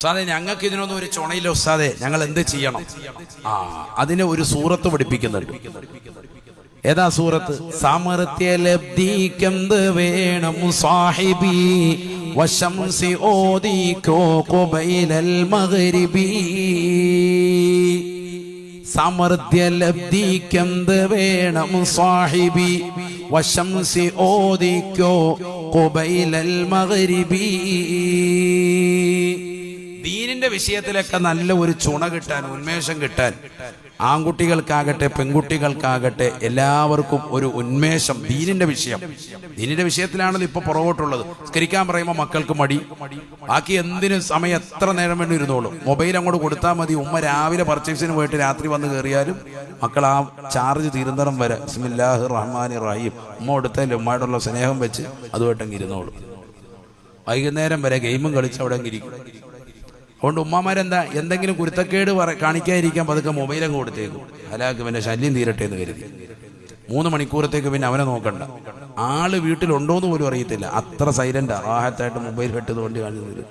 ഉസ്താദെ ഞങ്ങൾക്ക് ഇതിനൊന്നും ഒരു ചുണയില്ല ഉസ്താദെ. ഞങ്ങൾ എന്ത് ചെയ്യണം? ആ അതിനെ ഒരു സൂറത്ത് പഠിപ്പിക്കുന്നുണ്ട്. ഏതാ സൂറത്ത്? സാമർത്ഥ്യ ലബ്ധിക്കെന്ത് വേണം സാഹിബി? വശംസി ഓദിക്കോ കൊബൈലൽ മഗ്രിബി? സാമർത്ഥ്യ ലബ്ധിക്കെന്ത് വേണം സാഹിബി? വശംസി ഓദിക്കോ കൊബൈലൽ മഗ്രിബി? ദീനിന്റെ വിഷയത്തിലൊക്കെ നല്ല ഒരു ചുണ കിട്ടാൻ ഉന്മേഷം കിട്ടാൻ ആൺകുട്ടികൾക്കാകട്ടെ പെൺകുട്ടികൾക്കാകട്ടെ എല്ലാവർക്കും ഒരു ഉന്മേഷം ദീനിന്റെ വിഷയം. ദീനിന്റെ വിഷയത്തിലാണല്ലോ ഇപ്പൊ പുറകോട്ടുള്ളത്. സ്കരിക്കാൻ പറയുമ്പോൾ മക്കൾക്ക് മടി. ബാക്കി എന്തിനും സമയം എത്ര നേരം വേണ്ടി ഇരുന്നോളൂ. മൊബൈൽ അങ്ങോട്ട് കൊടുത്താൽ മതി. ഉമ്മ രാവിലെ പർച്ചേസിന് പോയിട്ട് രാത്രി വന്ന് കയറിയാലും മക്കൾ ആ ചാർജ് തീരുന്നിടം വരെ. ബിസ്മില്ലാഹി റഹ്മാൻ റഹീം. ഉമ്മ കൊടുത്താലും ഉമ്മയോടുള്ള സ്നേഹം വെച്ച് അതുമായിട്ടങ്ങ് ഇരുന്നോളൂ. വൈകുന്നേരം വരെ ഗെയിമും കളിച്ച് അവിടെ ഇരിക്കും. അതുകൊണ്ട് ഉമ്മമാരെന്താ? എന്തെങ്കിലും കുരുത്തക്കേട് പറ കാണിക്കാതിരിക്കാൻ പതുക്കെ മൊബൈൽ അങ്ങ് കൊടുത്തേക്കും. ഹലാക്ക് പിന്നെ ശല്യം തീരട്ടെ എന്ന് കരുതി. മൂന്ന് മണിക്കൂറത്തേക്ക് പിന്നെ അവനെ നോക്കണ്ട. ആൾ വീട്ടിലുണ്ടോ എന്ന് പോലും അറിയത്തില്ല. അത്ര സൈലന്റ് ആഹത്തായിട്ട് മൊബൈൽ കെട്ടത് കൊണ്ട് കാണിച്ചത്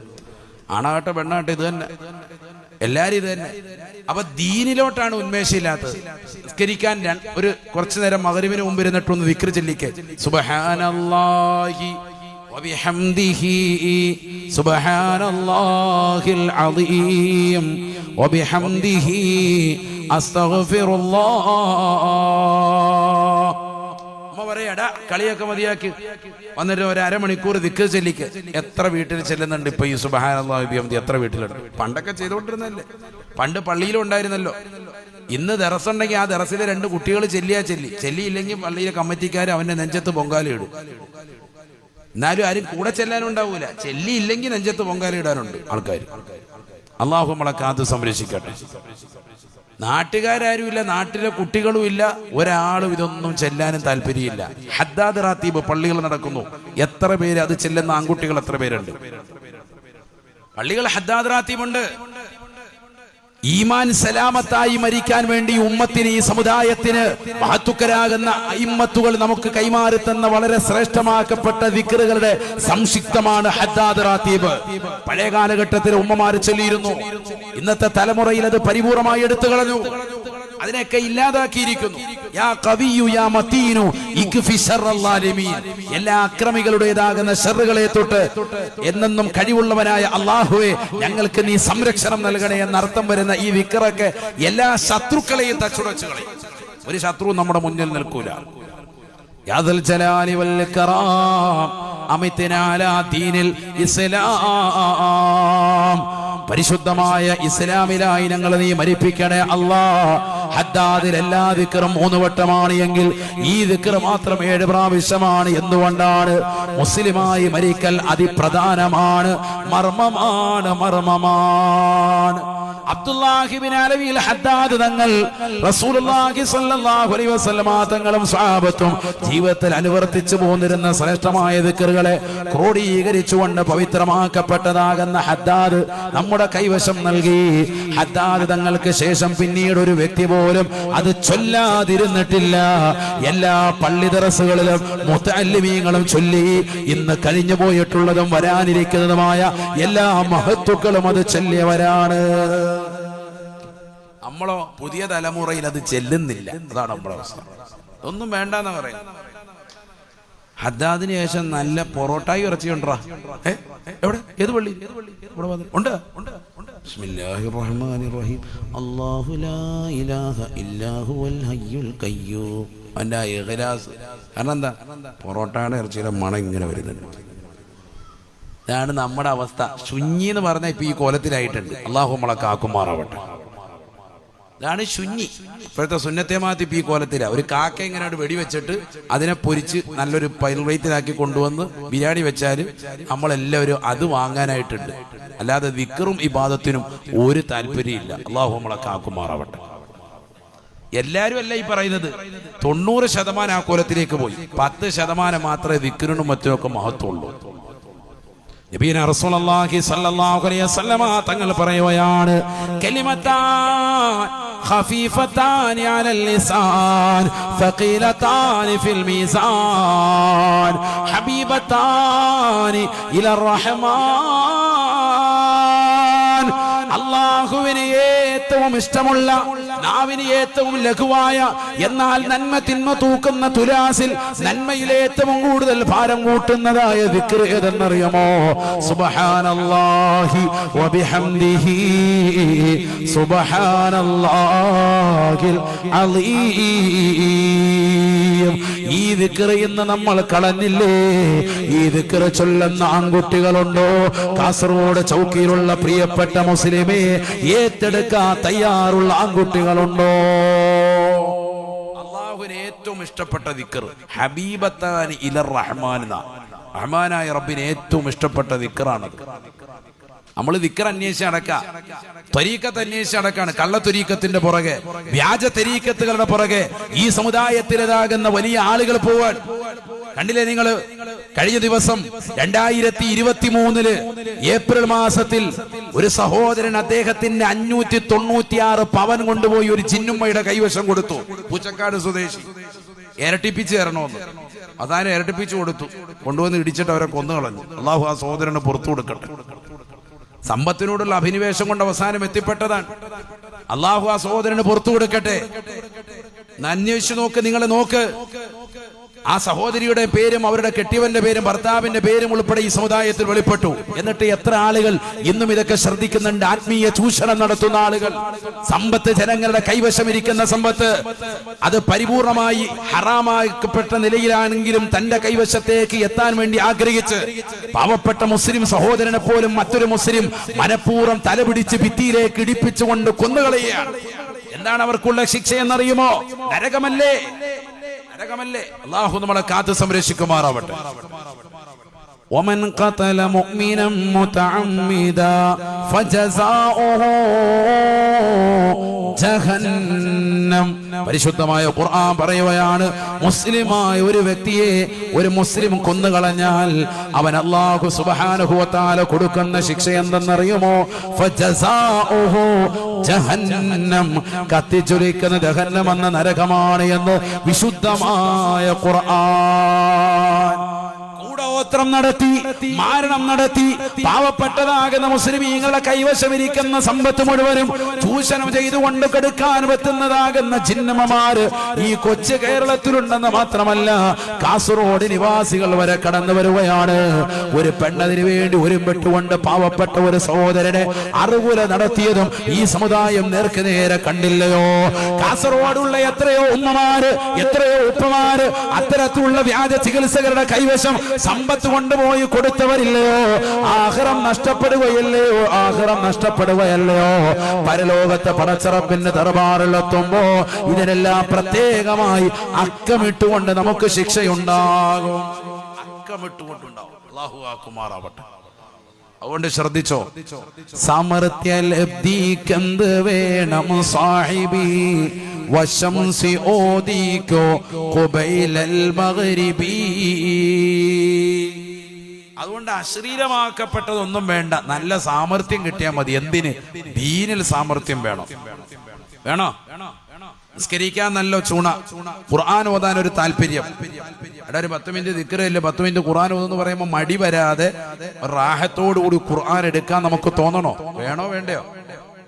ആണാകട്ടെ പെണ്ണാകട്ടെ ഇത് തന്നെ. എല്ലാരും ഇത് തന്നെ. അപ്പൊ ദീനിലോട്ടാണ് ഉന്മേഷമില്ലാത്തത് നിസ്കരിക്കാൻ ഒരു കുറച്ചു നേരം മകരുവിന് മുമ്പ് ഇരുന്നിട്ടൊന്ന് വിക്രി ചെല്ലിക്കേ. സുബഹാനല്ലാഹി. وبحمده سبحان الله العظيم وبحمده أستغفر الله അമ്മ പറയടാ കളിയൊക്കെ മതിയാക്കി വന്നിട്ട് ഒരു അരമണിക്കൂർ ദിക്ക് ചെല്ലിക്ക് എത്ര വീട്ടിൽ ചെല്ലുന്നുണ്ട് ഇപ്പൊ ഈ സുബഹാനന്ദി എത്ര വീട്ടിലുണ്ട് പണ്ടൊക്കെ ചെയ്തുകൊണ്ടിരുന്നല്ലേ പണ്ട് പള്ളിയിലും ഉണ്ടായിരുന്നല്ലോ ഇന്ന് ദറസുണ്ടെങ്കിൽ ആ ദറസിലെ രണ്ട് കുട്ടികൾ ചെല്ലിയാ ചെല്ലി ചെല്ലിയില്ലെങ്കിൽ പള്ളിയിലെ കമ്മിറ്റിക്കാർ അവന്റെ നെഞ്ചത്ത് പൊങ്കാലയിടും എന്നാലും ആരും കൂടെ ചെല്ലാനുണ്ടാവൂല. ചെല്ലിയില്ലെങ്കിൽ നെഞ്ചത്ത് പൊങ്കാലിടാനുണ്ട് ആൾക്കാർ അള്ളാഹു നമ്മളെ കാത്ത് സംരക്ഷിക്കട്ടെ. നാട്ടുകാരും നാട്ടിലെ കുട്ടികളും ഇല്ല ഒരാളും ഇതൊന്നും ചെല്ലാനും താല്പര്യമില്ല. ഹദ്ദാദ് റാത്തീബ് പള്ളികൾ നടക്കുന്നു. എത്ര പേര് അത് ചെല്ലുന്ന ആൺകുട്ടികൾ എത്ര പേരുണ്ട്? പള്ളികൾ ഹദ്ദാദ് റാത്തീബുണ്ട്. ഈമാൻ സലാമത്തായി മരിക്കാൻ വേണ്ടി ഉമ്മത്തിന് ഈ സമുദായത്തിന് മഹത്തുക്കരാകുന്ന അയിമ്മത്തുകൾ നമുക്ക് കൈമാറി തന്ന വളരെ ശ്രേഷ്ഠമാക്കപ്പെട്ട വിക്രുകളുടെ സംക്ഷിപ്തമാണ് ഹദ്ദാദ് റാത്തീബ്. പഴയ കാലഘട്ടത്തിൽ ഉമ്മമാർ ചൊല്ലിയിരുന്നു ഇന്നത്തെ തലമുറയിൽ അത് പരിപൂർണമായി എടുത്തു കളഞ്ഞു. അതിനെയൊക്കെ ഇല്ലാതാക്കിയിരിക്കുന്നു. യാ യാ. എല്ലാ അക്രമികളുടേതാകുന്ന ഷെറുകളെ തൊട്ട് എന്നെന്നും കഴിവുള്ളവനായ അള്ളാഹുവെ ഞങ്ങൾക്ക് നീ സംരക്ഷണം നൽകണേ എന്നർത്ഥം വരുന്ന ഈ വിക്കറൊക്കെ എല്ലാ ശത്രുക്കളെയും തച്ചുടച്ചു കളയും. ഒരു ശത്രു നമ്മുടെ മുന്നിൽ നിൽക്കൂല. ഇസ്ലാം. പരിശുദ്ധമായ ഇസ്ലാമിലായി ഞങ്ങൾ നീ മരിപ്പിക്കണേ അല്ലാ ഹദ്ദാദിൽ എല്ലാ ദിക്കറും മൂന്ന് വട്ടമാണ് എങ്കിൽ ഈ ദിക്കർ മാത്രം ഏഴ് പ്രാവശ്യമാണ്. എന്തുകൊണ്ടാണ്? മുസ്ലിമായി മരിക്കൽ അതിപ്രധാനമാണ്. മർമ്മമാണ് മർമ്മമാണ്. അബ്ദുല്ലാഹിബിൻ ഹദ്ദാദ് തങ്ങൾ റസൂലുള്ളാഹി അലൈഹി വസല്ലമ തങ്ങളും സ്വഹാബത്തും ജീവിതത്തിൽ അനുവർത്തിച്ചു പോന്നിരുന്ന ശ്രേഷ്ഠമായ ദിക്കറുകളെ ക്രോഡീകരിച്ചുകൊണ്ട് പവിത്രമാക്കപ്പെട്ടതാകുന്ന ഹദ്ദാദ് നമ്മുടെ കൈവശം നൽകി. ഹദ്ദാദ് തങ്ങൾക്ക് ശേഷം പിന്നീട് ഒരു വ്യക്തി പോലും അത് ചൊല്ലാതിരുന്നിട്ടില്ല. എല്ലാ പള്ളി ദറസുകളിലും മുത്തല്ലിമീങ്ങളും ചൊല്ലി ഇന്ന് കഴിഞ്ഞു പോയിട്ടുള്ളതും വരാനിരിക്കുന്നതുമായ എല്ലാ മഹത്തുക്കളും അത് ചൊല്ലിയവരാണ്. നമ്മളോ പുതിയ തലമുറയിൽ അത് ചെല്ലുന്നില്ല. അതാണ് നമ്മുടെ അവസ്ഥ. ഒന്നും വേണ്ടെന്ന് പറയാം ഹദ്ദാദിന് ശേഷം നല്ല പൊറോട്ടായി ഇറച്ചി ഉണ്ടാ എവിടെ? ഏത് പള്ളി? ഉണ്ട് ബിസ്മില്ലാഹിർ റഹ്മാനിർ റഹീം അല്ലാഹു ലാ ഇലാഹ ഇല്ലാ ഹുവൽ ഹയ്യുൽ ഖയ്യൂം. അവന്റെ ഇഖ്ലാസ്. കാരണം എന്താ? പൊറോട്ടയുടെ ഇറച്ചിയുടെ മണം ഇങ്ങനെ വരുന്നുണ്ട്. ഇതാണ് നമ്മുടെ അവസ്ഥ. ശുഞ്ഞി എന്ന് പറഞ്ഞാൽ ഇപ്പൊ ഈ കോലത്തിലായിട്ടുണ്ട്. അള്ളാഹു നമ്മളെ കാക്കുമാറാവട്ടെ. ഇതാണ് ശുഞ്ഞി ഇപ്പോഴത്തെ സുന്നത്തെ മാറ്റി ഇപ്പൊ ഈ കോലത്തില. ഒരു കാക്ക ഇങ്ങനെ വെടി വെടിവെച്ചിട്ട് അതിനെ പൊരിച്ച് നല്ലൊരു പൈറേറ്റിലാക്കി കൊണ്ടുവന്ന് ബിരിയാണി വെച്ചാൽ നമ്മളെല്ലാവരും അത് വാങ്ങാനായിട്ടുണ്ട്. അല്ലാതെ വിക്കറും ഇബാദത്തിനും ഒരു താല്പര്യമില്ല അള്ളാഹു നമ്മളെ കാക്കുമാറാവട്ടെ. എല്ലാരും അല്ല ഈ പറയുന്നത്. തൊണ്ണൂറ് ശതമാനം ആ കോലത്തിലേക്ക് പോയി. പത്ത് ശതമാനം മാത്രമേ വിക്കറിനും മറ്റുമൊക്കെ മഹത്വമുള്ളൂ. നബീന റസൂലുള്ളാഹി സ്വല്ലല്ലാഹു അലൈഹി വസല്ലമ തങ്ങൾ പറയുകയാണ് കലിമത്താൻ خفيفتان على اللسان ثقيلتان في الميزان حبيبتان إلى الرحمن. ഇഷ്ടമുള്ള നാവിന് ഏറ്റവും ലഘുവായ എന്നാൽ നന്മ തിന്മ തൂക്കുന്ന തുലാസിൽ നന്മയിൽ ഏറ്റവും കൂടുതൽ ഭാരം കൂട്ടുന്നതായ ദിക്ർ ഏതെന്നറിയാമോ? സുബ്ഹാനല്ലാഹി വബിഹംദിഹി ഈ ദിക്ർ ഇന്ന് നമ്മൾ കളഞ്ഞില്ലേ? ഈ വിക്ര ചൊല്ലുന്ന ആൺകുട്ടികളുണ്ടോ? കാസർഗോഡ് ചൗക്കിയിലുള്ള പ്രിയപ്പെട്ട മുസ്ലിമേ ഏറ്റെടുക്കാൻ തയ്യാറുള്ള ആൺകുട്ടികളുണ്ടോ? അള്ളാഹുവിന് ഏറ്റവും ഇഷ്ടപ്പെട്ട ദിക്കർ ഹബീബത്താൻ ഇലർ റഹ്മാൻ റഹ്മാനായ റബ്ബിന് ഏറ്റവും ഇഷ്ടപ്പെട്ട ദിക്കറാണ്. നമ്മൾ ദിക്കർ അന്വേഷിച്ച് അടക്ക ത്വരീക്കത്ത് അന്വേഷിച്ച് അടക്കാണ് കള്ള ത്വരീക്കത്തിന്റെ പുറകെ വ്യാജ തെരീക്കത്തുകളുടെ പുറകെ ഈ സമുദായത്തിലേതാകുന്ന വലിയ ആളുകൾ പോവാൻ. കണ്ടില്ലേ നിങ്ങൾ? കഴിഞ്ഞ ദിവസം രണ്ടായിരത്തി ഇരുപത്തി മൂന്നിൽ ഏപ്രിൽ മാസത്തിൽ ഒരു സഹോദരൻ അദ്ദേഹത്തിന്റെ അഞ്ഞൂറ്റി തൊണ്ണൂറ്റിയാറ് പവൻ കൊണ്ടുപോയി ഒരു ചിന്നുമ്മയുടെ കൈവശം കൊടുത്തു. പൂച്ചക്കാട് സ്വദേശി. ഇരട്ടിപ്പിച്ച് തരണമെന്ന്. അതാരും ഇരട്ടിപ്പിച്ച് കൊടുത്തു. കൊണ്ടുവന്ന് ഇടിച്ചിട്ട് അവരെ കൊന്നു കളഞ്ഞു. അള്ളാഹു ആ സഹോദരന് പുറത്തു കൊടുക്കട്ടെ. സമ്പത്തിനോടുള്ള അഭിനിവേശം കൊണ്ട് അവസാനം എത്തിപ്പെട്ടതാണ്. അള്ളാഹു ആ സഹോദരന് പുറത്തു കൊടുക്കട്ടെ. അന്വേഷിച്ചു നോക്ക് നിങ്ങളെ നോക്ക്. ആ സഹോദരിയുടെ പേരും അവരുടെ കെട്ടിയവന്റെ പേരും ഭർത്താവിന്റെ പേരും ഉൾപ്പെടെ ഈ സമുദായത്തിൽ വെളിപ്പെട്ടു. എന്നിട്ട് എത്ര ആളുകൾ ഇന്നും ഇതൊക്കെ ശ്രദ്ധിക്കുന്നുണ്ട്. ആത്മീയ ചൂഷണം നടത്തുന്ന ആളുകൾ. സമ്പത്ത് ജനങ്ങളുടെ കൈവശം ഇരിക്കുന്ന സമ്പത്ത്. അത് പരിപൂർണമായി ഹറാമാക്കപ്പെട്ട നിലയിലാണെങ്കിലും തന്റെ കൈവശത്തേക്ക് എത്താൻ വേണ്ടി ആഗ്രഹിച്ച് പാവപ്പെട്ട മുസ്ലിം സഹോദരനെ പോലും മറ്റൊരു മുസ്ലിം മനഃപൂർവം തലപിടിച്ച് ഭിത്തിയിലേക്ക് ഇടിപ്പിച്ചുകൊണ്ട് കൊന്നുകളയുകയാണ്. എന്താണ് അവർക്കുള്ള ശിക്ഷ എന്നറിയുമോ നരകമല്ലേ? നരകമല്ലേ? അള്ളാഹു നമ്മളെ കാത്തു സംരക്ഷിക്കുമാറാവട്ടെ. ومن قتل مؤمنا متعمدا فجزاؤه جهنم പരിശുദ്ധമായ ഖുർആൻ പറയുകയാണ് മുസ്ലിമായ ഒരു വ്യക്തിയെ ഒരു മുസ്ലിം കൊന്നുകളഞ്ഞാൽ അവൻ അള്ളാഹു സുബാനുഭവത്താല കൊടുക്കുന്ന ശിക്ഷ എന്തെന്നറിയുമോ ഫജസാഉഹു ജഹന്നം കത്തിച്ചൊലിക്കുന്ന ജഹന്നം എന്ന നരകമാണ് എന്ന് വിശുദ്ധമായ ഖുർആൻ കൂടോത്രം നടത്തി മാരണം നടത്തി പാവപ്പെട്ടതാകുന്ന മുസ്ലിമീങ്ങളുടെ കൈവശമിരിക്കുന്ന സമ്പത്ത് മുഴുവനും ചൂഷണം ചെയ്തുകൊണ്ട് കെടുക്കാൻ പറ്റുന്നതാകുന്ന ചിഹ്നമ്മമാര് ഈ കൊച്ചു കേരളത്തിലുണ്ടെന്ന് മാത്രമല്ല കാസർഗോഡ് നിവാസികൾ വരെ കടന്നു വരുകയാണ്. ഒരു പെണ്ണതിന് വേണ്ടി ഒരുമ്പെട്ടുകൊണ്ട് പാവപ്പെട്ട ഒരു സഹോദരനെ അറിവുല നടത്തിയതും ഈ സമുദായം നേർക്ക് നേരെ കണ്ടില്ലയോ? കാസർഗോഡുള്ള എത്രയോ ഉമ്മമാര് എത്രയോ ഉപ്പമാര് അത്തരത്തിലുള്ള വ്യാജ ചികിത്സകരുടെ കൈവശം സമ്പത്ത് കൊണ്ടുപോയി കൊടുത്തവരില്ലയോ? ആഹ്റം നഷ്ടപ്പെടുകയല്ലയോ? ആഹ്റം നഷ്ടപ്പെടുകയല്ലയോ? പരലോകത്തെ പടച്ചറപ്പിന്റെ ദർബാറിലെത്തുമ്പോ ഇതിനെല്ലാം പ്രത്യേകമായി അക്കമിട്ടുകൊണ്ട് നമുക്ക് ശിക്ഷയുണ്ടാകും. അക്കമിട്ടുകൊണ്ടുണ്ടാവും. അള്ളാഹു ആക്കുമാറാവട്ടെ. അതുകൊണ്ട് ശ്രദ്ധിച്ചോ? സാമർത്ഥ്യ ലബ്ധിക്കെന്ത് വേണം സാഹിബി? വശംസി ഓദിക്കോ? കുബൈലൽ മഗ്രിബി? അതുകൊണ്ട് അശ്ലീലമാക്കപ്പെട്ടതൊന്നും വേണ്ട. നല്ല സാമർത്ഥ്യം കിട്ടിയാൽ മതി. എന്തിന്? ദീനിൽ സാമർത്ഥ്യം വേണം. വേണോ? നിസ്കരിക്കാൻ നല്ല ചൂണ. ഖുർആൻ ഓതാൻ ഒരു താല്പര്യം. എടാ ഒരു പത്ത് മിനിറ്റ് ദിക്കറില്ല പത്ത് മിനിറ്റ് ഖുർആൻ ഓതെന്ന് പറയുമ്പോൾ മടി വരാതെ റാഹത്തോടു കൂടി ഖുർആൻ എടുക്കാൻ നമുക്ക് തോന്നണോ? വേണോ വേണ്ടയോ?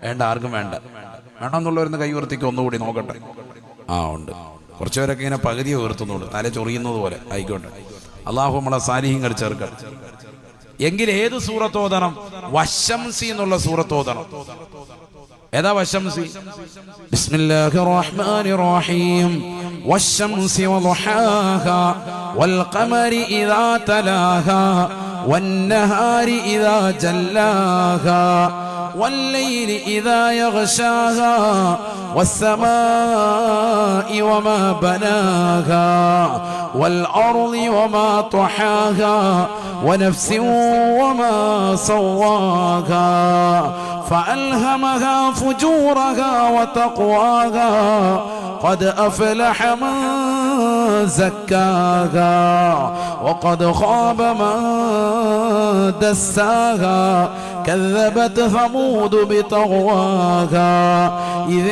വേണ്ട ആർക്കും വേണ്ട. വേണം എന്നുള്ളവരുന്ന് കൈ ഉയർത്തിക്ക് ഒന്നുകൂടി നോക്കട്ടെ. ആ ഉണ്ട്. കുറച്ചുപേരൊക്കെ ഇങ്ങനെ പകുതി ഉയർത്തുന്നുള്ളൂ തല ചൊറിയുന്നത് പോലെ. ആയിക്കോട്ടെ. അള്ളാഹു നമ്മളെ സാലിഹ്യങ്ങൾ ചേർക്കട്ടെ എങ്കിൽ ഏത് സൂറത്തോതണം വശംസി എന്നുള്ള സൂറത്തോതണം ഏതാ വശംസി? ബിസ്മില്ലാഹിർ റഹ്മാനിർ റഹീം വശംസി വദുഹാഹാ വൽഖമരി ഇദാ തലാഹാ വൻ നഹാരി ഇദാ ജല്ലാഹാ والليل إذا يغشاها والسماء وما بناها والأرض وما طحاها ونفس وما سواها فألهمها فجورها وتقواها قد أفلح من زكاها وقد خاب من دساها كذبت ثمود بطغواها إذ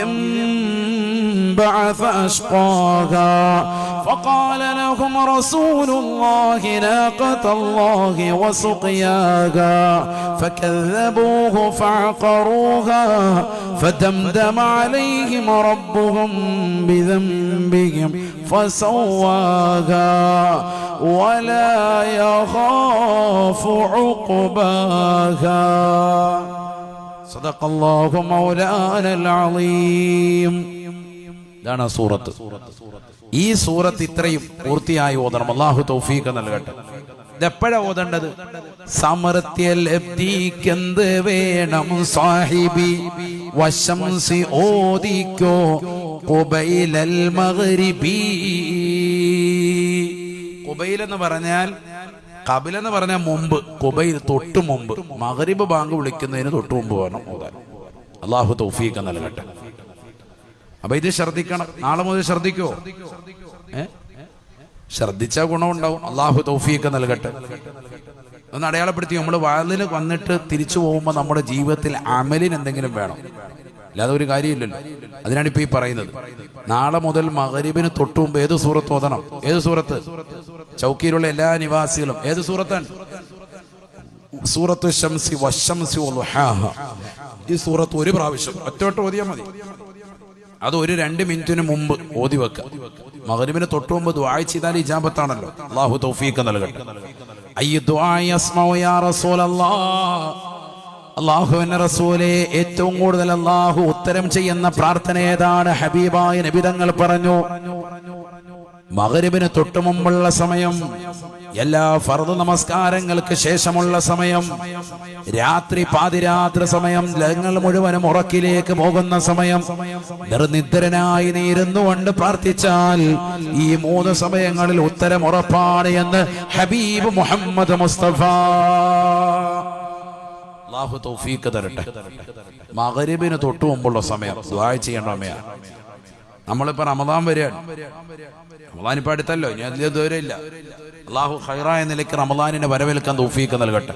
انبعث أشقاها. وقال لهم رسول الله ناقة الله وسقياها فكذبوه فعقروها فدمدم عليهم ربهم بذنبهم فسواها. ولا يخاف عقباها. صدق الله مولانا العظيم. دعنا سورة, سورة. ഈ സൂറത്ത് ഇത്രയും പൂർത്തിയായി ഓതണം. അള്ളാഹു തൗഫീഖ് നൽകട്ടെ. ഇതെപ്പോഴാ ഓതേണ്ടത്? സമൃത്യ ലബ്ധിക്കെന്ത് വേണം സാഹിബി? വശംസി ഓദിക്കോ കുബൈലൽ മഗ്രിബി? കുബൈൽ എന്ന് പറഞ്ഞാൽ കബിൽ എന്ന് പറഞ്ഞാൽ മുമ്പ് കുബൈൽ തൊട്ട് മുമ്പ്. മകരിബ് ബാങ്ക് വിളിക്കുന്നതിന് തൊട്ടു മുമ്പ് വേണം ഓതാൻ. അള്ളാഹു തൗഫീഖ് നൽകട്ടെ. അപ്പൊ ഇത് ശ്രദ്ധിക്കണം. നാളെ മുതൽ ശ്രദ്ധിക്കോ? ശ്രദ്ധിച്ച ഗുണമുണ്ടാവും. അള്ളാഹു തൗഫീഖ് നൽകട്ടെ. ഒന്ന് അടയാളപ്പെടുത്തി. നമ്മൾ വയലിൽ വന്നിട്ട് തിരിച്ചു പോകുമ്പോൾ നമ്മുടെ ജീവിതത്തിൽ അമലിന് എന്തെങ്കിലും വേണം. അല്ലാതെ ഒരു കാര്യമില്ലല്ലോ. അതിനാണ് ഇപ്പൊ ഈ പറയുന്നത്. നാളെ മുതൽ മകരീബിന് തൊട്ടു മുമ്പ് ഏത് സൂറത്ത് ഓതണം? ഏത് സൂറത്ത്? ചൗക്കിയിലുള്ള എല്ലാ നിവാസികളും. ഏത് സൂറത്താണ്? സൂറത്ത് ഷംസി. ഈ സൂറത്ത് ഒരു പ്രാവശ്യം. ഒറ്റോട്ട് ഓതിയാൽ മതി. അത് ഒരു രണ്ട് മിനിറ്റിന് മുമ്പ് ഓതി വെക്കുക മകരിബിന് തൊട്ട് മുമ്പ് ദ്വായ ചെയ്താൽ ഇജാബത്താണല്ലോ. അള്ളാഹു തൗഫീഖ് നൽകട്ടെ. ഏറ്റവും കൂടുതൽ അള്ളാഹു ഉത്തരം ചെയ്യുന്ന പ്രാർത്ഥന ഏതാണ്? ഹബീബായ നബിതങ്ങൾ പറഞ്ഞു മകരിബിന് തൊട്ടു മുമ്പുള്ള സമയം എല്ലാ ഫർദ് നമസ്കാരങ്ങൾക്ക് ശേഷമുള്ള സമയം. രാത്രി പാതിരാത്രി സമയം. ലങ്ങൾ മുഴുവനും ഉറക്കിലേക്ക് പോകുന്ന സമയം. നിർനിദ്രനായി നീരുന്നു കൊണ്ട് പ്രാർത്ഥിച്ചാൽ ഈ മൂന്ന് സമയങ്ങളിൽ ഉത്തരം ഉറപ്പാണ് എന്ന് ഹബീബ് മുഹമ്മദ് മുസ്തഫ. അള്ളാഹു തൗഫീഖ് തരട്ടെ. മകരിബിന് തൊട്ടു മുമ്പുള്ള സമയം. ചെയ്യേണ്ട സമയമാണ് നമ്മളിപ്പോ റമദാൻ വരികയാണ് റമദാൻ ഇപ്പൊ അടുത്തല്ലോ ഇനി അതിൽ ഇല്ല അള്ളാഹു ഹൈറായ നിലയ്ക്ക് റമദാനിനെ വരവേൽക്കാൻ തൗഫീക്ക് നൽകട്ടെ.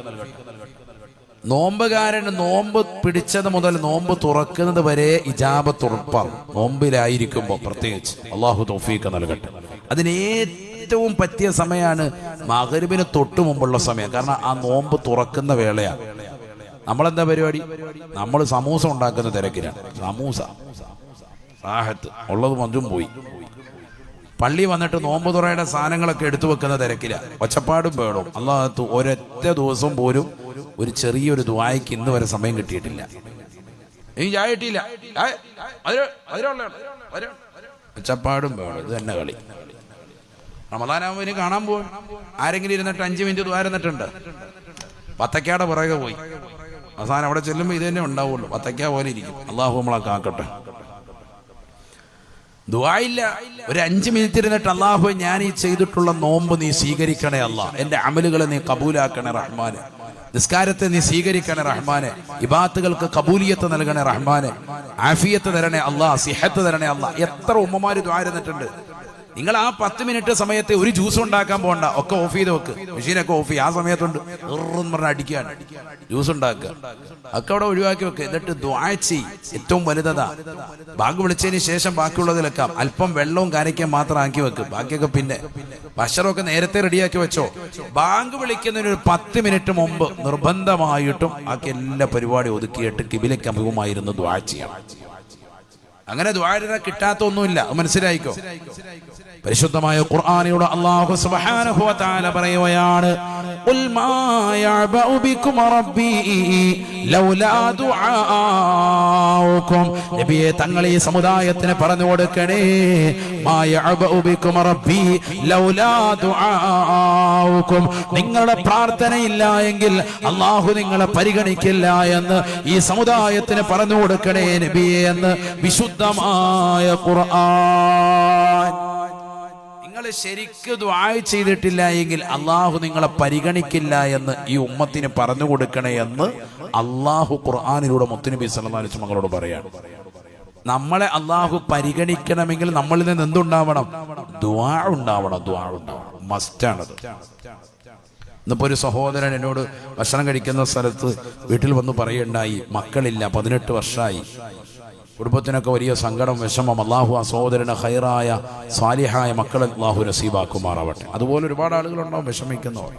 നോമ്പുകാരന് നോമ്പ് പിടിച്ചത് മുതൽ നോമ്പ് തുറക്കുന്നത് വരെ ഇജാബത്ത് ഉറപ്പാണ്. നോമ്പിലായിരിക്കുമ്പോൾ പ്രത്യേകിച്ച്. അള്ളാഹു തൗഫീക്ക് നൽകട്ടെ. അതിന് ഏറ്റവും പറ്റിയ സമയമാണ് മകരുവിന് തൊട്ട് മുമ്പുള്ള സമയം. കാരണം ആ നോമ്പ് തുറക്കുന്ന വേളയാണ്. നമ്മളെന്താ പരിപാടി? നമ്മൾ സമൂസ ഉണ്ടാക്കുന്ന തിരക്കിലാണ്. സമൂസ. റാഹത്ത് ഉള്ളത് മന്ദും പോയി. പള്ളി വന്നിട്ട് നോമ്പ് തുറയുടെ സാധനങ്ങളൊക്കെ എടുത്തു വെക്കുന്ന തിരക്കില. ഒച്ചപ്പാടും വേണം അള്ളാഹത്ത് ഒരൊറ്റ ദിവസം പോലും ഒരു ചെറിയൊരു ദ്വായ്ക്ക് ഇന്ന് വരെ സമയം കിട്ടിയിട്ടില്ല. ഈ ചായ ഒച്ചപ്പാടും വേണം ഇത് തന്നെ കളി. റമദാനാകുമ്പോൾ ഇനി കാണാൻ പോകും ആരെങ്കിലും ഇരുന്നിട്ട് അഞ്ച് മിനിറ്റ് ദ്വാരുന്നിട്ടുണ്ട് പത്തക്കയുടെ പുറകെ പോയി. അവസാനം അവിടെ ചെല്ലുമ്പോൾ ഇത് തന്നെ ഉണ്ടാവുള്ളൂ. പത്തക്ക പോലെ ഇരിക്കും. അള്ളാഹു നമ്മളെ കാക്കട്ടെ. ദുആയില്ല. ഒരു അഞ്ച് മിനിറ്റ് ഇരുന്നിട്ട് അള്ളാഹു ഞാൻ ഈ ചെയ്തിട്ടുള്ള നോമ്പ് നീ സ്വീകരിക്കണേ അല്ല. എന്റെ അമലുകളെ നീ കബൂലാക്കണേ റഹ്മാനെ. നിസ്കാരത്തെ നീ സ്വീകരിക്കണേ റഹ്മാനെ. ഇബാത്തുകൾക്ക് കബൂലിയത്ത് നൽകണേ റഹ്മാനെ. ആഫിയത്ത് തരണേ അള്ളാഹ് സിഹത്ത് തരണേ അല്ല എത്ര ഉമ്മമാര് ദ്വാരുന്നിട്ടുണ്ട് നിങ്ങൾ ആ പത്ത് മിനിറ്റ് സമയത്ത് ഒരു ജ്യൂസ് ഉണ്ടാക്കാൻ പോകണ്ട ഒക്കെ ഓഫ് ചെയ്ത് വെക്ക്. മെഷീനൊക്കെ ഓഫ് ചെയ്യും ആ സമയത്തുണ്ട്. എറും പറഞ്ഞ അടിക്കുകയാണ് ജ്യൂസ് ഉണ്ടാക്കുക. ഒക്കെ അവിടെ ഒഴിവാക്കി വെക്ക്. എന്നിട്ട് ദ്വാഴ്ചി ഏറ്റവും വലുതതാ. ബാങ്ക് വിളിച്ചതിന് ശേഷം ബാക്കിയുള്ളതിലൊക്കെ അല്പം വെള്ളവും കാരയ്ക്കാൻ മാത്രം ആക്കി വെക്ക്. ബാക്കിയൊക്കെ പിന്നെ. ഭക്ഷണമൊക്കെ നേരത്തെ റെഡിയാക്കി വെച്ചോ. ബാങ്ക് വിളിക്കുന്നതിന് ഒരു പത്ത് മിനിറ്റ് മുമ്പ് നിർബന്ധമായിട്ടും ബാക്കി എല്ലാ പരിപാടി ഒതുക്കിയിട്ട് കിബിലയ്ക്ക് അഭിമുഖമായിരുന്നു ദ്വാഴ്ചയാണ് അങ്ങനെ ദ്വാരത കിട്ടാത്ത ഒന്നുമില്ല അത് മനസ്സിലായിക്കോ? പരിശുദ്ധമായ ഖുർആനിലൂടെ അള്ളാഹു സുബ്ഹാനഹു വ തആല പറയുകയാണ് ഖുൽ മാ യഅബഉ ബികും റബ്ബി ലൗലാ ദുആഉകും. നബിയെ തങ്ങൾ ഈ സമുദായത്തിന് പറഞ്ഞു കൊടുക്കണേ മാ യഅബഉ ബികും റബ്ബി ലൗലാ ദുആഉകും. നിങ്ങളുടെ പ്രാർത്ഥനയില്ല എങ്കിൽ അള്ളാഹു നിങ്ങളെ പരിഗണിക്കില്ല എന്ന് ഈ സമുദായത്തിന് പറഞ്ഞു കൊടുക്കണേ നബിയെ എന്ന് വിശുദ്ധമായ ഖുർആൻ. നിങ്ങൾ ശരിക്ക് ദ്വായ ചെയ്തിട്ടില്ല എങ്കിൽ അള്ളാഹു നിങ്ങളെ പരിഗണിക്കില്ല എന്ന് ഈ ഉമ്മത്തിന് പറഞ്ഞു കൊടുക്കണേ എന്ന് അള്ളാഹു ഖുർആാനിലൂടെ മുത്തുനബി സല്ലാസ് മകളോട് പറയാണ് നമ്മളെ അള്ളാഹു പരിഗണിക്കണമെങ്കിൽ നമ്മളിൽ നിന്ന് എന്തുണ്ടാവണം? ദ്വാ ഉണ്ടാവണം ദ്വാ ഉണ്ടാവണം. മസ്റ്റാണത് ഇന്നിപ്പോൾ ഒരു സഹോദരൻ എന്നോട് ഭക്ഷണം കഴിക്കുന്ന സ്ഥലത്ത് വീട്ടിൽ വന്ന് പറയുണ്ടായി മക്കളില്ല പതിനെട്ട് വർഷമായി കുടുംബത്തിനൊക്കെ വലിയ സങ്കടം വിഷമം അള്ളാഹു ആ സഹോദരന് ഹൈറായ സ്വാലിഹായ മക്കളെ അള്ളാഹു നസീബാക്കുമാറാവട്ടെ. അതുപോലെ ഒരുപാട് ആളുകളുണ്ടാവും വിഷമിക്കുന്നവർ.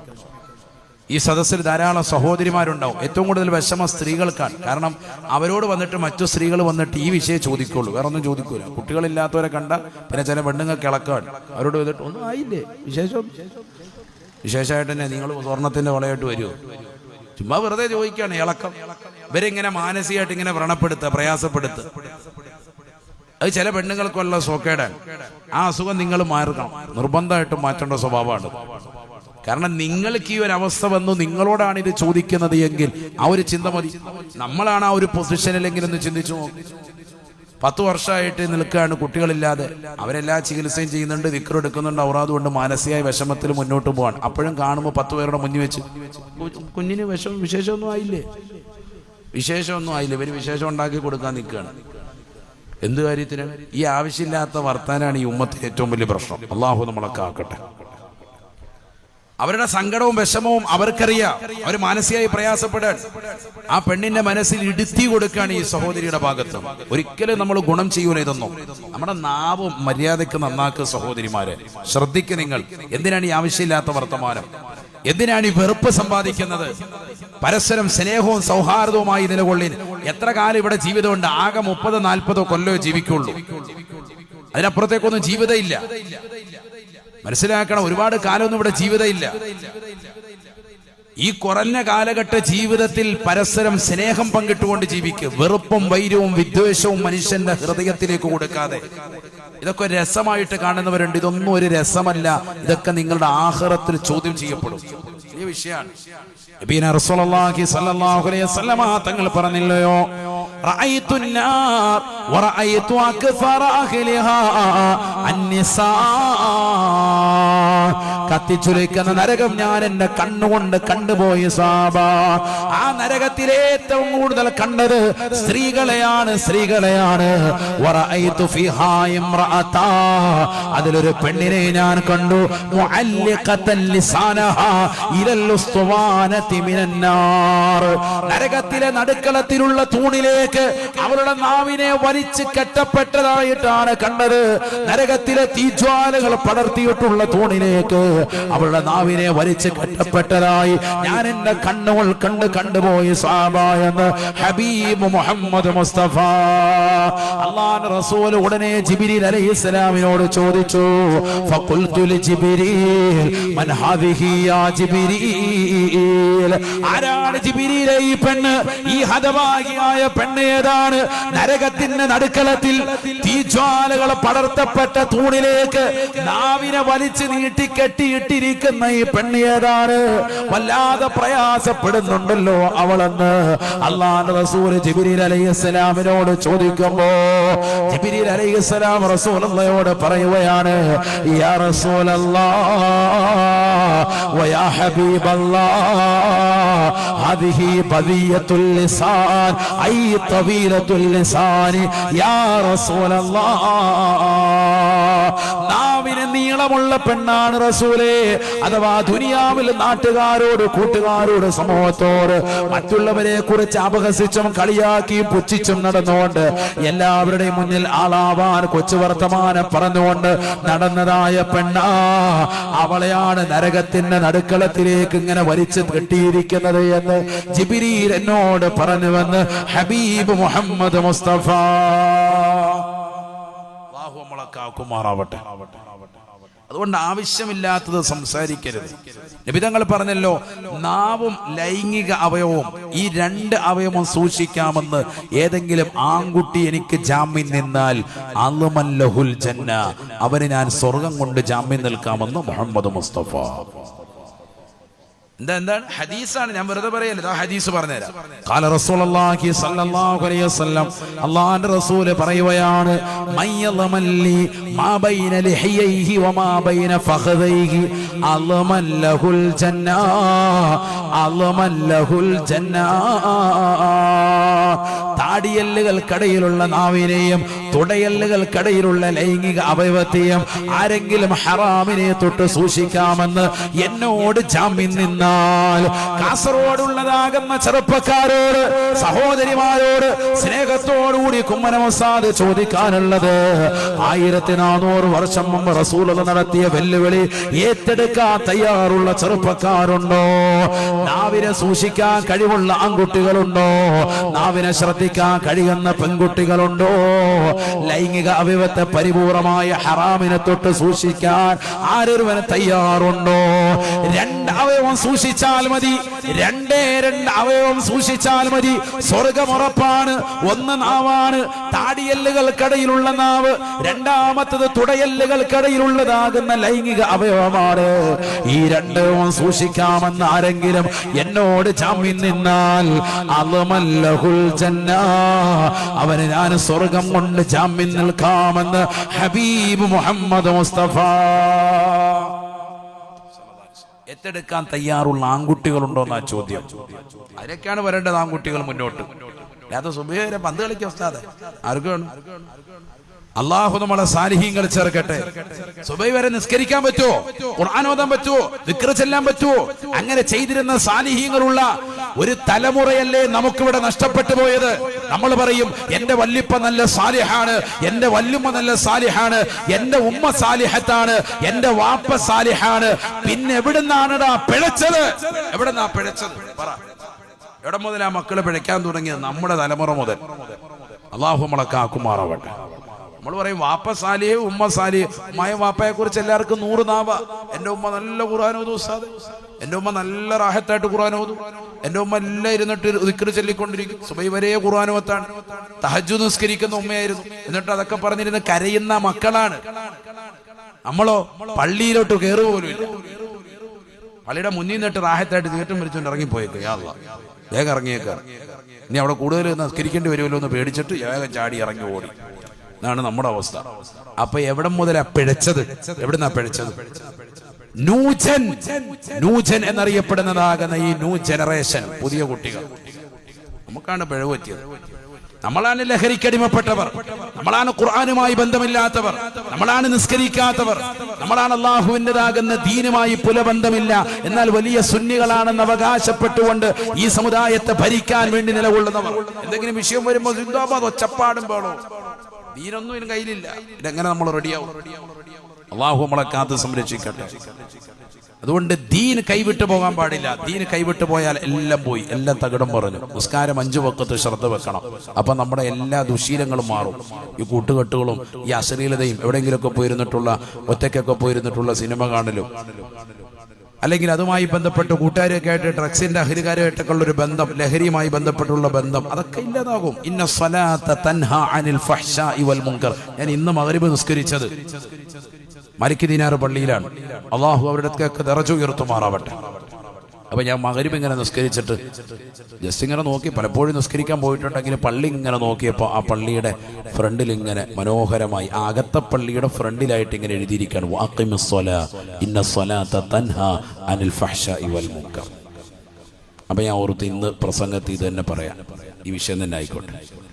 ഈ സദസ്സിൽ ധാരാളം സഹോദരിമാരുണ്ടാവും. ഏറ്റവും കൂടുതൽ വിഷമം സ്ത്രീകൾക്കാണ്. കാരണം അവരോട് വന്നിട്ട് മറ്റു സ്ത്രീകൾ വന്നിട്ട് ഈ വിഷയം ചോദിക്കുള്ളൂ. വേറെ ഒന്നും ചോദിക്കൂല. കുട്ടികളില്ലാത്തവരെ കണ്ട പിന്നെ ചില പെണ്ണുങ്ങൾക്ക് ഇളക്കാണ് അവരോട് വന്നിട്ട് ഒന്നും ആയില്ലേ? വിശേഷം? വിശേഷമായിട്ട് തന്നെ നിങ്ങൾ സ്വർണത്തിന്റെ വളയായിട്ട് വരുമോ ചുമ്മാ വെറുതെ ചോദിക്കുകയാണ് ഇളക്കം. ഇവരിങ്ങനെ മാനസികമായിട്ട് ഇങ്ങനെ വ്രണപ്പെടുത്തുക പ്രയാസപ്പെടുത്തുക. അത് ചില പെണ്ണുങ്ങൾക്കുള്ള സോക്കേടാണ്. ആ അസുഖം നിങ്ങൾ മാറണം. നിർബന്ധമായിട്ടും മാറ്റേണ്ട സ്വഭാവമാണ്. കാരണം നിങ്ങൾക്ക് ഈ ഒരു അവസ്ഥ വന്നു നിങ്ങളോടാണ് ഇത് ചോദിക്കുന്നത് എങ്കിൽ ആ ഒരു ചിന്ത മതി. നമ്മളാണ് ആ ഒരു പൊസിഷനിലെങ്കിലും ഒന്ന് ചിന്തിച്ചു പത്ത് വർഷമായിട്ട് നിൽക്കുകയാണ് കുട്ടികളില്ലാതെ. അവരെല്ലാ ചികിത്സയും ചെയ്യുന്നുണ്ട് വിക്രം എടുക്കുന്നുണ്ട് അവർ അതുകൊണ്ട് മാനസികമായ വിഷമത്തിൽ മുന്നോട്ട് പോവാണ്. അപ്പോഴും കാണുമ്പോൾ പത്ത് പേരുടെ മുന്നിൽ വെച്ച് കുഞ്ഞിന് വിഷമം വിശേഷമൊന്നും ആയില്ലേ? വിശേഷമൊന്നും ആയില്ല. ഇവർ വിശേഷം ഉണ്ടാക്കി കൊടുക്കാൻ നിൽക്കുകയാണ്. എന്ത് കാര്യത്തിന്? ഈ ആവശ്യമില്ലാത്ത വർത്താനാണ് ഈ ഉമ്മത്തിന് ഏറ്റവും വലിയ പ്രശ്നം. അള്ളാഹു നമ്മളെ കാക്കട്ടെ. അവരുടെ സങ്കടവും വിഷമവും അവർക്കറിയാം. അവർ മാനസികമായി പ്രയാസപ്പെടാൻ. ആ പെണ്ണിന്റെ മനസ്സിൽ ഇടുത്തി കൊടുക്കുകയാണ് ഈ സഹോദരിയുടെ ഭാഗത്ത്. ഒരിക്കലും നമ്മൾ ഗുണം ചെയ്യൂല ഇതൊന്നും. നമ്മുടെ നാവും മര്യാദയ്ക്ക് നന്നാക്കുക സഹോദരിമാരെ. ശ്രദ്ധിക്കുക നിങ്ങൾ. എന്തിനാണ് ഈ ആവശ്യമില്ലാത്ത വർത്തമാനം? എന്തിനാണ് ഈ വെറുപ്പ് സമ്പാദിക്കുന്നത്? പരസ്പരം സ്നേഹവും സൗഹാർദ്ദവുമായി നിലകൊള്ളി എത്ര കാലം ഇവിടെ ജീവിതമുണ്ട്? ആകെ മുപ്പതോ നാൽപ്പതോ കൊല്ലോ ജീവിക്കുള്ളൂ. അതിനപ്പുറത്തേക്കൊന്നും ജീവിതമില്ല. മനസ്സിലാക്കണം ഒരുപാട് കാലമൊന്നും ഇവിടെ ജീവിതമില്ല. ഈ കുറഞ്ഞ കാലഘട്ട ജീവിതത്തിൽ പരസ്പരം സ്നേഹം പങ്കിട്ടുകൊണ്ട് ജീവിക്കുക വെറുപ്പും വൈരവും വിദ്വേഷവും മനുഷ്യന്റെ ഹൃദയത്തിലേക്ക് കൊടുക്കാതെ. ഇതൊക്കെ രസമായിട്ട് കാണുന്നവരുണ്ട്. ഇതൊന്നും ഒരു രസമല്ല. ഇതൊക്കെ നിങ്ങളുടെ ആഹാരത്തിൽ ചോദ്യം ചെയ്യപ്പെടും. വലിയ വിഷയമാണ്. തങ്ങൾ പറഞ്ഞില്ലയോ? കത്തിച്ചുലിക്കുന്ന നരകം ഞാൻ എന്റെ കണ്ണുകൊണ്ട് കണ്ടുപോയി സാബ. ആ നരകത്തിൽ ഏറ്റവും കൂടുതൽ കണ്ടത് സ്ത്രീകളെയാണ് സ്ത്രീകളെയാണ്. അതിലൊരു പെണ്ണിനെ ഞാൻ കണ്ടു. നരകത്തിലെ നടുക്കളത്തിലുള്ള തൂണിലേക്ക് അവരുടെ നാവിനെ വലിച്ച് കെട്ടപ്പെട്ടതായിട്ടാണ് കണ്ടത്. നരകത്തിലെ തീജ്വാലകൾ പടർത്തിയിട്ടുള്ള തൂണിലേക്ക് അവളുടെ നാവിനെ വലിച്ച് കെട്ടപ്പെട്ടതായി ഞാൻ എന്റെ കണ്ണുകൾ കണ്ട് കണ്ടുപോയി സാബായെന്ന് ഹബീബ് മുഹമ്മദ് മുസ്തഫ. അള്ളാൻ റസൂൽ ഉടനെ ജിബിരി അലൈഹി ചോദിച്ചു ഫഖുൽതുൽ ജിബിരി മൻ ജിബ്രീൽ ആരാണ് ജിബ്രീലെ ഈ പെണ്ണ്? ഈ ഹതഭാഗിയായ പെണ്ണ് ഏതാണ്? നരകത്തിന്റെ നടുക്കളത്തിൽ തീജ്വാലകൾ പടർത്തപ്പെട്ട തൂണിലേക്ക് നാവിനെ വലിച്ചു നീട്ടി കെട്ടിയിട്ടിരിക്കുന്ന ഈ പെണ്ണ് ഏതാണ്? വല്ലാതെ പ്രയാസപ്പെടുന്നുണ്ടല്ലോ അവളെന്ന്. അള്ളാഹ് റസൂൽ ജിബിരിൽ അലൈഹിസ്സലാമിനോട് ചോദിക്കുമ്പോ ജിബിരിൽ അലൈഹിസ്സലാം റസൂലയോട് പറയുകയാണ് യാ റസൂലല്ലാ വയാ حبيب الله هذه بذية اللسان أي طويلة اللسان يا رسول الله നാവിന് പെണ്ണാണ് റസൂലേ. അഥവാ ദുനിയാവിൽ നാട്ടുകാരോട് കൂട്ടുകാരോട് സമൂഹത്തോട് മറ്റുള്ളവരെ കുറിച്ച് അപഹസിച്ചും കളിയാക്കിയും പുച്ഛിച്ചും നടന്നുകൊണ്ട് എല്ലാവരുടെയും മുന്നിൽ ആളാവാൻ കൊച്ചു വർത്തമാനം പറഞ്ഞുകൊണ്ട് നടന്നതായ പെണ്ണാ അവളെയാണ് നരകത്തിന്റെ നടുക്കളത്തിലേക്ക് ഇങ്ങനെ വലിച്ചു കെട്ടിയിരിക്കുന്നത് എന്ന് ജിബിരിയിൽ എന്നോട് പറഞ്ഞുവെന്ന് ഹബീബ് മുഹമ്മദ് മുസ്തഫ. അള്ളാഹു നമ്മളെ കാക്കുമാറാവട്ടെ. അതുകൊണ്ട് ആവശ്യമില്ലാത്തത് സംസാരിക്കരുത്. നബിതങ്ങൾ പറഞ്ഞല്ലോ നാവും ലൈംഗിക അവയവവും ഈ രണ്ട് അവയവം സൂക്ഷിക്കാമെന്ന് ഏതെങ്കിലും ആൺകുട്ടി എനിക്ക് ജാമ്യം നിന്നാൽ അലുമല്ലഹുൽ ജന്ന അവന് ഞാൻ സ്വർഗം കൊണ്ട് ജാമ്യം നിൽക്കാമെന്ന് മുഹമ്മദ് മുസ്തഫ. എന്താ എന്താണ്? ഹദീസാണ്. ഞാൻ വെറുതെ പറയല്ലോ. ഹദീസ് പറഞ്ഞുതരാം. കാല റസൂലുള്ളാഹി അലൈഹി വസല്ലം റസൂൽ പറയുകയാണ് മാ ബൈന വമാ ബൈന ഫഖദൈഹി ജന്ന ജന്ന. താടിയല്ലുകൾക്കിടയിലുള്ള നാവിനെയും തുടയല്ലുകൾക്കിടയിലുള്ള ലൈംഗിക അവയവത്തെയും ആരെങ്കിലും ഹറാമിനെ തൊട്ട് സൂക്ഷിക്കാമെന്ന് എന്നോട് ജാമ്യം നിന്നാൽ കാസർഗോഡുള്ളതാകുന്ന ചെറുപ്പക്കാരോട് സഹോദരിമാരോട് സ്നേഹത്തോടുകൂടി കുമ്മനമസാദ് ചോദിക്കാനുള്ളത് ആയിരത്തി നാനൂറ് വർഷം മുമ്പ് റസൂൽ നടത്തിയ വെല്ലുവിളി ഏറ്റെടുക്കാൻ തയ്യാറുള്ള ചെറുപ്പക്കാരുണ്ടോ? നാവിനെ സൂക്ഷിക്കാൻ കഴിവുള്ള ആൺകുട്ടികളുണ്ടോ? നാവിനെ ശ്രദ്ധിക്കാൻ കഴിയുന്ന പെൺകുട്ടികളുണ്ടോ? ലൈംഗിക അവയവത്തെ പരിപൂർണമായ ഹറാമിനെ തൊട്ട് സൂക്ഷിക്കാൻ ആരൊരുവന് തയ്യാറുണ്ടോ? രണ്ട് അവയവം സൂക്ഷിച്ചാൽ മതി. രണ്ടേ രണ്ട് അവയവം സൂക്ഷിച്ചാൽ മതി. സ്വർഗമുറപ്പാണ് ഒന്ന് നാവാണ്. താടിയല്ലുകൾക്കിടയിലുള്ള നാവ് രണ്ടാമത്തത് തുടയല്ലുകൾക്കിടയിലുള്ളതാകുന്ന ലൈംഗിക അവയവമാണ്. ഈ രണ്ടവും സൂക്ഷിക്കാമെന്ന് ആരെങ്കിലും എന്നോട് ജാമ്യം നിന്നാൽ അവന് ഞാൻ സ്വർഗം കൊണ്ട് ജാമ്യം നിൽക്കാമെന്ന് ഹബീബ് മുഹമ്മദ് മുസ്തഫ. ഏറ്റെടുക്കാൻ തയ്യാറുള്ള ആൺകുട്ടികളുണ്ടോ എന്നാ ചോദ്യം. അതിനൊക്കെയാണ് വരേണ്ടത് ആൺകുട്ടികൾ മുന്നോട്ട്. അല്ലാതെ സുബേരെ പന്ത് കളിക്കാൻ വസ്താതെ ആർക്കാണ് അള്ളാഹു നമ്മളെ സാലിഹീങ്ങൾ ചേർക്കട്ടെ. സുബൈ വരെ നിസ്കരിക്കാൻ പറ്റുമോ ഖുർആൻ ഓതാൻ പറ്റുമോ വിക്ര ചെല്ലാൻ പറ്റുമോ അങ്ങനെ ചെയ്തിരുന്ന സാലിഹീങ്ങളുള്ള ഒരു തലമുറയല്ലേ നമുക്കിവിടെ നഷ്ടപ്പെട്ടു പോയത്? നമ്മൾ പറയും എന്റെ വല്ലിപ്പ നല്ല സാലിഹാണ് എന്റെ വല്ലുമ്മ നല്ല സാലിഹാണ് എന്റെ ഉമ്മ സാലിഹത്താണ് എന്റെ വാപ്പ സാലിഹാണ്. പിന്നെ എവിടുന്നാണ് പിഴച്ചത്? എവിടെന്നാ പിഴച്ചത്? പറ. എവിടെ മുതൽ ആ മക്കളെ പിഴയ്ക്കാൻ തുടങ്ങിയത്? നമ്മുടെ തലമുറ മുതൽ. അള്ളാഹു നമ്മളെ കാക്കുമാറാവട്ടെ. നമ്മൾ പറയും വാപ്പ സാലിഹ് ഉമ്മ സാലിഹ് ഉമ്മായ വാപ്പയെ കുറിച്ച് എല്ലാവർക്കും നൂറ് നാവ. എന്റെ ഉമ്മ നല്ല ഖുർആൻ ഓതും എന്റെ ഉമ്മ നല്ല റാഹത്തായിട്ട് ഖുർആൻ ഓതും. എന്റെ ഉമ്മ എല്ലാം ഇരുന്നിട്ട് ദിക്ർ ചൊല്ലിക്കൊണ്ടിരിക്കും. സുബൈ വരെ ഖുർആൻ ഓത്താണ്. തഹജു നിസ്കരിക്കുന്ന ഉമ്മയായിരുന്നു. എന്നിട്ട് അതൊക്കെ പറഞ്ഞിരുന്ന് കരയുന്ന മക്കളാണ്. നമ്മളോ പള്ളിയിലോട്ട് കയറുക പോലും പള്ളിയുടെ മുന്നിൽ നിന്നിട്ട് റാഹത്തായിട്ട് തീർത്തും മരിച്ചുകൊണ്ട് ഇറങ്ങിപ്പോയേക്ക്. യാള്ള വേഗം ഇറങ്ങിയേക്കാം. ഇനി അവിടെ കൂടുതൽ നിസ്കരിക്കേണ്ടി വരുമല്ലോ എന്ന് പേടിച്ചിട്ട് വേഗം ചാടി ഇറങ്ങി ഓടി. ഇതാണ് നമ്മുടെ അവസ്ഥ. അപ്പൊ എവിടെ മുതലാ പിഴച്ചത്? എവിടുന്നാ പിഴച്ചത്? നൂജൻ. നൂജൻ എന്നറിയപ്പെടുന്നതാകുന്ന ഈ ന്യൂ ജനറേഷൻ പുതിയ കുട്ടികൾ. നമുക്കാണ് പിഴവ് പറ്റിയത് നമ്മളാണ് ലഹരിക്കടിമപ്പെട്ടവർ നമ്മളാണ് ഖുർആാനുമായി ബന്ധമില്ലാത്തവർ. നമ്മളാണ് നിസ്കരിക്കാത്തവർ. നമ്മളാണ് അള്ളാഹുവിന്റെതാകുന്ന ദീനുമായി പുലബന്ധമില്ല. എന്നാൽ വലിയ സുന്നികളാണെന്ന് അവകാശപ്പെട്ടുകൊണ്ട് ഈ സമുദായത്തെ ഭരിക്കാൻ വേണ്ടി നിലകൊള്ളുന്നവർ. എന്തെങ്കിലും വിഷയം വരുമ്പോൾ ഒച്ചപ്പാടും വേണോ ദീനൊന്നും ഇതിന് കയ്യിലില്ല. ഇതെങ്ങനെ നമ്മൾ റെഡിയാവും അള്ളാഹു നമ്മളെ കാത്ത് സംരക്ഷിക്കട്ടെ. അതുകൊണ്ട് ദീൻ കൈവിട്ടു പോകാൻ പാടില്ല. ദീൻ കൈവിട്ടു പോയാൽ എല്ലാം പോയി. എല്ലാം തകിടം പറഞ്ഞു. നിസ്കാരം അഞ്ചു വക്കത്ത് ശ്രദ്ധ വെക്കണം. അപ്പൊ നമ്മുടെ എല്ലാ ദുശീലങ്ങളും മാറും. ഈ കൂട്ടുകെട്ടുകളും ഈ അശ്ലീലതയും എവിടെയെങ്കിലുമൊക്കെ പോയിരുന്നിട്ടുള്ള ഒറ്റയ്ക്കൊക്കെ പോയിരുന്നിട്ടുള്ള സിനിമ കാണലും. അല്ലെങ്കിൽ അതുമായി ബന്ധപ്പെട്ട് കൂട്ടുകാരൊക്കെ ആയിട്ട് ഡ്രഗ്സിന്റെ അഹരികാരുമായിട്ടൊക്കെ ഉള്ള ഒരു ബന്ധം ലഹരിയുമായി ബന്ധപ്പെട്ടുള്ള ബന്ധം അതൊക്കെ ഇല്ലാതാകും. ഇന്ന സ്വലാത്ത തൻഹ അനിൽ ഫഹ്ഷ വൽ മുങ്കർ ഞാൻ ഇന്ന് മഗ്രിബ് നിസ്കരിച്ചത്. മലിക്ക് ദീനാറ് പള്ളിയിലാണ്. അള്ളാഹു അവരുടെ ഒക്കെ നിറച്ചു ഉയർത്തുമാറാവട്ടെ. അപ്പൊ ഞാൻ മകരും ഇങ്ങനെ നിസ്കരിച്ചിട്ട് ജസ്റ്റ് ഇങ്ങനെ നോക്കി പലപ്പോഴും നിസ്കരിക്കാൻ പോയിട്ടുണ്ടെങ്കിൽ പള്ളി ഇങ്ങനെ നോക്കിയപ്പോൾ ആ പള്ളിയുടെ ഫ്രണ്ടിൽ ഇങ്ങനെ മനോഹരമായി അകത്ത പള്ളിയുടെ ഫ്രണ്ടിലായിട്ട് ഇങ്ങനെ എഴുതിയിരിക്കുകയാണ്. അപ്പൊ ഞാൻ ഓർത്ത് ഇന്ന് പ്രസംഗത്തിൽ ഇത് തന്നെ പറയാം. ഈ വിഷയം തന്നെ ആയിക്കോട്ടെ.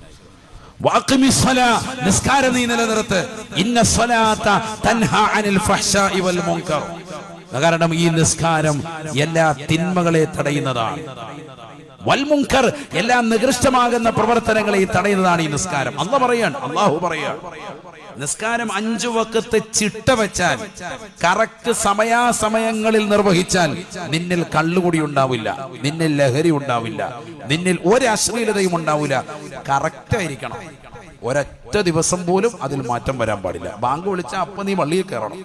നിസ്കാരം നീ നിലനിർത്ത്. ഇന്ന അനിൽ ഫഹ്ശാഇ വൽ മുങ്കർ കാരണം ഈ നിസ്കാരം എല്ലാ തിന്മകളെ തടയുന്നതാണ്. വൽമുങ്കർ എല്ലാം നികൃഷ്ടമാകുന്ന പ്രവർത്തനങ്ങളെ തടയുന്നതാണ് ഈ നിസ്കാരം. അല്ല പറയാൻ അള്ളാഹു പറയാ നിസ്കാരം അഞ്ചു വക്കത്ത് ചിട്ട വെച്ചാൽ കറക്റ്റ് സമയാസമയങ്ങളിൽ നിർവഹിച്ചാൽ നിന്നിൽ കള്ളുകൂടി ഉണ്ടാവില്ല നിന്നിൽ ലഹരി ഉണ്ടാവില്ല നിന്നിൽ ഒരു അശ്ലീലതയും ഉണ്ടാവില്ല. കറക്റ്റ് ആയിരിക്കണം. ഒരൊറ്റ ദിവസം പോലും അതിൽ മാറ്റം വരാൻ പാടില്ല. ബാങ്ക് വിളിച്ചാൽ അപ്പൊ നീ പള്ളിയിൽ കയറണം.